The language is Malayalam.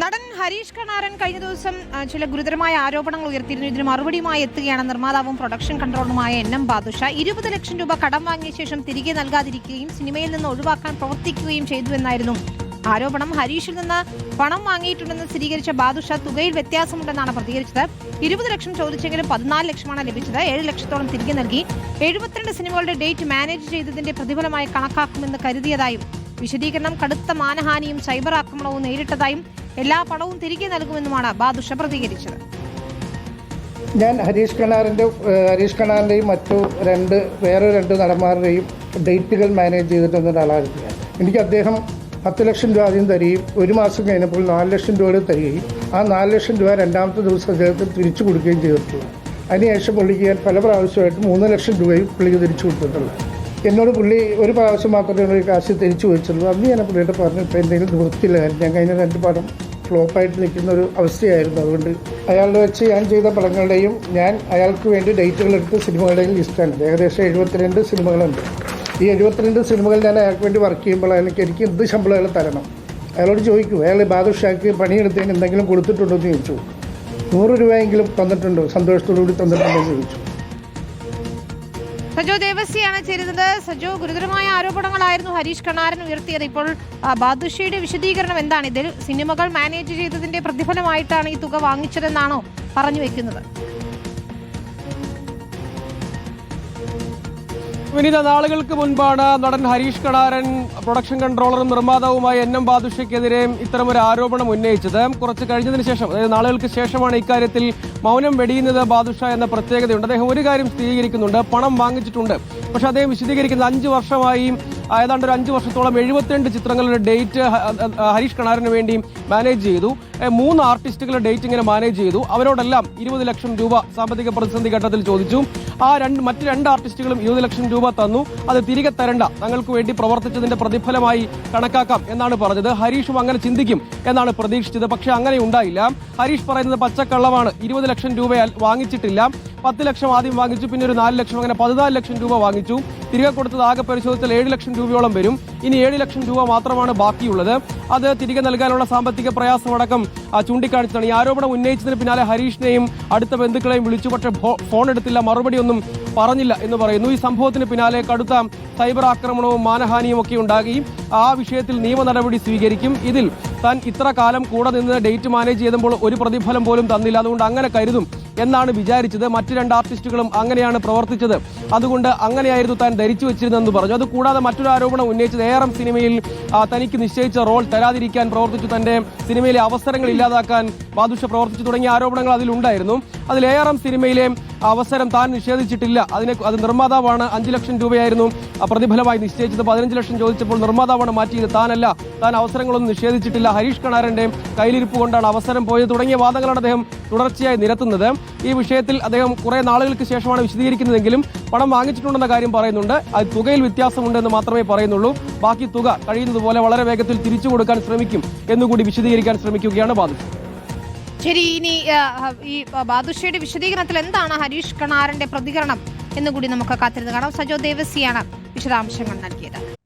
നടൻ ഹരീഷ് കണാരൻ കഴിഞ്ഞ ദിവസം ചില ഗുരുതരമായ ആരോപണങ്ങൾ ഉയർത്തിയിരുന്നു. ഇതിന് മറുപടിയുമായി എത്തുകയാണ് നിർമ്മാതാവും പ്രൊഡക്ഷൻ കൺട്രോളറുമായ എൻ എം ബാദുഷ. ഇരുപത് ലക്ഷം രൂപ കടം വാങ്ങിയ ശേഷം തിരികെ നൽകാതിരിക്കുകയും സിനിമയിൽ നിന്ന് ഒഴിവാക്കാൻ പ്രവർത്തിക്കുകയും ചെയ്തു എന്നായിരുന്നു ആരോപണം. ഹരീഷിൽ നിന്ന് പണം വാങ്ങിയിട്ടുണ്ടെന്ന് സ്ഥിരീകരിച്ച ബാദുഷ തുകയിൽ വ്യത്യാസമുണ്ടെന്നാണ് പ്രതികരിച്ചത്. ഇരുപത് ലക്ഷം ചോദിച്ചെങ്കിലും പതിനാല് ലക്ഷമാണ് ലഭിച്ചത്. ഏഴ് ലക്ഷത്തോളം തിരികെ നൽകി. എഴുപത്തിരണ്ട് സിനിമകളുടെ ഡേറ്റ് മാനേജ് ചെയ്തതിന്റെ പ്രതിഫലമായി കണക്കാക്കുമെന്ന് കരുതിയതായും വിശദീകരണം കടുത്ത മാനഹാനിയും സൈബർ ആക്രമണവും നേരിട്ടതായും എല്ലാ പണവും തിരികെ നൽകുമെന്നുമാണ് ബാദുഷ പ്രതികരിച്ചത്. ഞാൻ ഹരീഷ് കണാറിന്റെ ഹരീഷ് കണാറിന്റെയും മറ്റു രണ്ട് വേറെ രണ്ട് നടന്മാരുടെയും ഡേറ്റുകൾ മാനേജ് ചെയ്തിട്ടുണ്ട് ഒരാളായിരുന്നു ഞാൻ. എനിക്ക് അദ്ദേഹം പത്ത് ലക്ഷം രൂപ ആദ്യം തരികയും ഒരു മാസം കഴിഞ്ഞപ്പോൾ നാല് ലക്ഷം രൂപയുടെ തരികയും ആ നാല് ലക്ഷം രൂപ രണ്ടാമത്തെ ദിവസം അദ്ദേഹത്തിന് തിരിച്ചു കൊടുക്കുകയും ചെയ്തിട്ടുള്ളൂ അതിനുശേഷം പുള്ളിക്ക് ഞാൻ പല പ്രാവശ്യമായിട്ട് മൂന്ന് ലക്ഷം രൂപയും പുള്ളിക്ക് തിരിച്ചു കൊടുത്തിട്ടുള്ളത്. എന്നോട് പുള്ളി ഒരു പ്രാവശ്യം മാത്രമേ എന്നോട് കാശ് തിരിച്ചു ചോദിച്ചുള്ളൂ അന്ന് ഞാൻ പുള്ളിയുടെ പറഞ്ഞു ഇപ്പോൾ എന്തെങ്കിലും നിവൃത്തിയില്ല. ഞാൻ കഴിഞ്ഞ രണ്ട് പടം ഫ്ലോപ്പായിട്ട് നിൽക്കുന്ന ഒരു അവസ്ഥയായിരുന്നു. അതുകൊണ്ട് അയാളുടെ വെച്ച് ഞാൻ ചെയ്ത പടങ്ങളുടെയും ഞാൻ അയാൾക്ക് വേണ്ടി ഡേറ്റുകൾ എടുത്ത സിനിമകളുടെയും ലിസ്റ്റാണ്. ഏകദേശം എഴുപത്തിരണ്ട് സിനിമകളുണ്ട്. ഈ എഴുപത്തിരണ്ട് സിനിമകൾ ഞാൻ അയാൾക്ക് വേണ്ടി വർക്ക് ചെയ്യുമ്പോൾ അയാൾക്ക് എനിക്ക് എന്ത് ശമ്പളം അയാൾ തരണം? അയാളോട് ചോദിക്കും അയാൾ ബാദുഷാക്ക് പണിയെടുത്തതിന് എന്തെങ്കിലും കൊടുത്തിട്ടുണ്ടോ? എന്ന് ചോദിച്ചു. നൂറ് രൂപയെങ്കിലും തന്നിട്ടുണ്ടോ? സന്തോഷത്തോടു കൂടി തന്നിട്ടുണ്ടോ എന്ന് ചോദിച്ചു. സജോ ദേവസിയാണ് ചേരുന്നത്. സജോ ഗുരുതരമായ ആരോപണങ്ങളായിരുന്നു ഹരീഷ് കണാരൻ ഉയർത്തിയത്. ഇപ്പോൾ ബാദുഷയുടെ വിശദീകരണം എന്താണ്? ഇതിൽ സിനിമകൾ മാനേജ് ചെയ്തതിന്റെ പ്രതിഫലമായിട്ടാണ് ഈ തുക വാങ്ങിച്ചതെന്നാണോ പറഞ്ഞു വെക്കുന്നത്? വിനീത നാളുകൾക്ക് മുൻപാണ് നടൻ ഹരീഷ് കടാരൻ പ്രൊഡക്ഷൻ കൺട്രോളറും നിർമ്മാതാവുമായ എൻ എം ബാദുഷയ്ക്കെതിരെ ഇത്തരമൊരു ആരോപണം ഉന്നയിച്ചത്. കുറച്ച് കഴിഞ്ഞതിന് ശേഷം അതായത് നാളുകൾക്ക് ശേഷമാണ് ഇക്കാര്യത്തിൽ മൗനം വെടിയുന്നത് ബാദുഷ എന്ന പ്രത്യേകതയുണ്ട്. അദ്ദേഹം ഒരു കാര്യം സ്ഥിരീകരിക്കുന്നുണ്ട് പണം വാങ്ങിച്ചിട്ടുണ്ട്. പക്ഷെ അദ്ദേഹം വിശദീകരിക്കുന്നത് അഞ്ച് വർഷമായി ഏതാണ്ട് ഒരു അഞ്ച് വർഷത്തോളം എഴുപത്തിരണ്ട് ചിത്രങ്ങളുടെ ഡേറ്റ് ഹരീഷ് കണാറിന് വേണ്ടിയും മാനേജ് ചെയ്തു. മൂന്ന് ആർട്ടിസ്റ്റുകളുടെ ഡേറ്റ് ഇങ്ങനെ മാനേജ് ചെയ്തു. അവരോടെല്ലാം ഇരുപത് ലക്ഷം രൂപ സാമ്പത്തിക പ്രതിസന്ധി ഘട്ടത്തിൽ ചോദിച്ചു. ആ രണ്ട് മറ്റ് രണ്ട് ആർട്ടിസ്റ്റുകളും ഇരുപത് ലക്ഷം രൂപ തന്നു. അത് തിരികെ തരണ്ട. തങ്ങൾക്ക് വേണ്ടി പ്രവർത്തിച്ചതിന്റെ പ്രതിഫലമായി കണക്കാക്കാം എന്നാണ് പറഞ്ഞത്. ഹരീഷും അങ്ങനെ ചിന്തിക്കും എന്നാണ് പ്രതീക്ഷിച്ചത്. പക്ഷേ അങ്ങനെ ഉണ്ടായില്ല. ഹരീഷ് പറയുന്നത് പച്ചക്കള്ളമാണ്. ഇരുപത് ലക്ഷം രൂപ വാങ്ങിച്ചിട്ടില്ല. പത്ത് ലക്ഷം ആദ്യം വാങ്ങിച്ചു പിന്നെ ഒരു നാല് ലക്ഷം അങ്ങനെ പതിനാല് ലക്ഷം രൂപ വാങ്ങിച്ചു. തിരികെ കൊടുത്തത് ആകെ പരിശോധിച്ചാൽ ഏഴ് ലക്ഷം രൂപയോളം വരും. ഇനി ഏഴ് ലക്ഷം രൂപ മാത്രമാണ് ബാക്കിയുള്ളത്. അത് തിരികെ നൽകാനുള്ള സാമ്പത്തിക പ്രയാസമടക്കം ചൂണ്ടിക്കാണിച്ചതാണ്. ഈ ആരോപണം ഉന്നയിച്ചതിന് പിന്നാലെ ഹരീഷിനെയും അടുത്ത ബന്ധുക്കളെയും വിളിച്ചു. പക്ഷേ ഫോൺ എടുത്തില്ല മറുപടി ഒന്നും പറഞ്ഞില്ല എന്ന് പറയുന്നു. ഈ സംഭവത്തിന് പിന്നാലെ കടുത്ത സൈബർ ആക്രമണവും മാനഹാനിയും ഒക്കെ ഉണ്ടാകി. ആ വിഷയത്തിൽ നിയമ നടപടി സ്വീകരിക്കും. ഇതിൽ താൻ ഇത്ര കാലം കൂടെ നിന്ന് ഡേറ്റ് മാനേജ് ചെയ്തപ്പോൾ ഒരു പ്രതിഫലം പോലും തന്നില്ല. അതുകൊണ്ട് അങ്ങനെ കരുതും. എന്നാണ് വിചാരിച്ചത്. മറ്റു രണ്ട് ആർട്ടിസ്റ്റുകളും അങ്ങനെയാണ് പ്രവർത്തിച്ചത്. അതുകൊണ്ട് അങ്ങനെയായിരുന്നു താൻ ധരിച്ചു വെച്ചിരുന്നതെന്ന് പറഞ്ഞു. അതുകൂടാതെ മറ്റൊരു ആരോപണം ഉന്നയിച്ചത് ഏറം സിനിമയിൽ തനിക്ക് നിശ്ചയിച്ച റോൾ തരാതിരിക്കാൻ പ്രവർത്തിച്ചു. തന്റെ സിനിമയിലെ അവസരങ്ങൾ ഇല്ലാതാക്കാൻ ബാദുഷ പ്രവർത്തിച്ചു തുടങ്ങിയ ആരോപണങ്ങൾ അതിലുണ്ടായിരുന്നു. അതിൽ ഏറം സിനിമയിലെ അവസരം താൻ നിഷേധിച്ചിട്ടില്ല. അതിനെ അത് നിർമ്മാതാവാണ് അഞ്ചു ലക്ഷം രൂപയായിരുന്നു. പ്രതിഫലമായി നിശ്ചയിച്ചത് പതിനഞ്ച് ലക്ഷം ചോദിച്ചപ്പോൾ നിർമ്മാതാവാണ് മാറ്റിയത്. താനല്ല. താൻ അവസരങ്ങളൊന്നും നിഷേധിച്ചിട്ടില്ല. ഹരീഷ് കണാരന്റെ കയ്യിലിരിപ്പ് കൊണ്ടാണ് അവസരം പോയത് തുടങ്ങിയ വാദങ്ങളാണ് അദ്ദേഹം തുടർച്ചയായി നിരത്തുന്നത്. ഈ വിഷയത്തിൽ അദ്ദേഹം കുറെ നാളുകൾക്ക് ശേഷമാണ് വിശദീകരിക്കുന്നതെങ്കിലും പണം വാങ്ങിച്ചിട്ടുണ്ടെന്ന കാര്യം പറയുന്നുണ്ട്. അത് തുകയിൽ വ്യത്യാസമുണ്ടെന്ന് മാത്രമേ പറയുന്നുള്ളൂ. ബാക്കി തുക കഴിയുന്നതുപോലെ വളരെ വേഗത്തിൽ തിരിച്ചു കൊടുക്കാൻ ശ്രമിക്കും എന്നുകൂടി വിശദീകരിക്കാൻ ശ്രമിക്കുകയാണ് ബാദു ശരി ഇനി ഈ ബാദുഷയുടെ വിശദീകരണത്തിൽ എന്താണ് ഹരീഷ് കണാറിന്റെ പ്രതികരണം എന്നുകൂടി നമുക്ക് കാത്തിരുന്ന് കാണാം. സജോ ദേവസിയാണ് വിശദാംശങ്ങൾ നൽകിയത്.